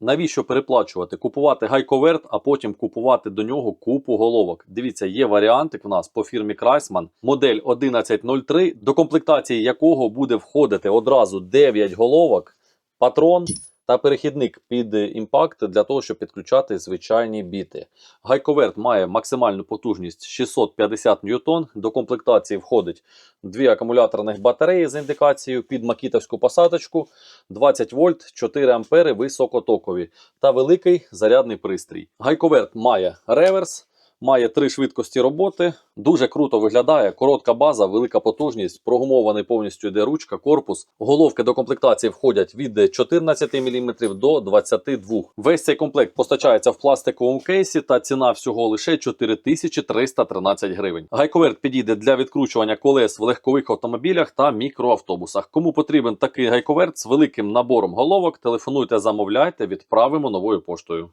Навіщо переплачувати? Купувати гайковерт, а потім купувати до нього купу головок. Дивіться, є варіантик в нас по фірмі Крайсман, модель 1103, до комплектації якого буде входити одразу 9 головок, патрон та перехідник під імпакт для того, щоб підключати звичайні біти. Гайковерт має максимальну потужність 650 ньютон. До комплектації входить дві акумуляторних батареї з індикацією під макітовську посадочку, 20 вольт, 4 ампери високотокові та великий зарядний пристрій. Гайковерт має реверс. Має три швидкості роботи, дуже круто виглядає. Коротка база, велика потужність, прогумований повністю йде ручка, корпус. Головки до комплектації входять від 14 мм до 22 Весь цей комплект постачається в пластиковому кейсі, та ціна всього лише 4313 гривень. Гайковерт підійде для відкручування колес в легкових автомобілях та мікроавтобусах. Кому потрібен такий гайковерт з великим набором головок, телефонуйте, замовляйте, відправимо новою поштою.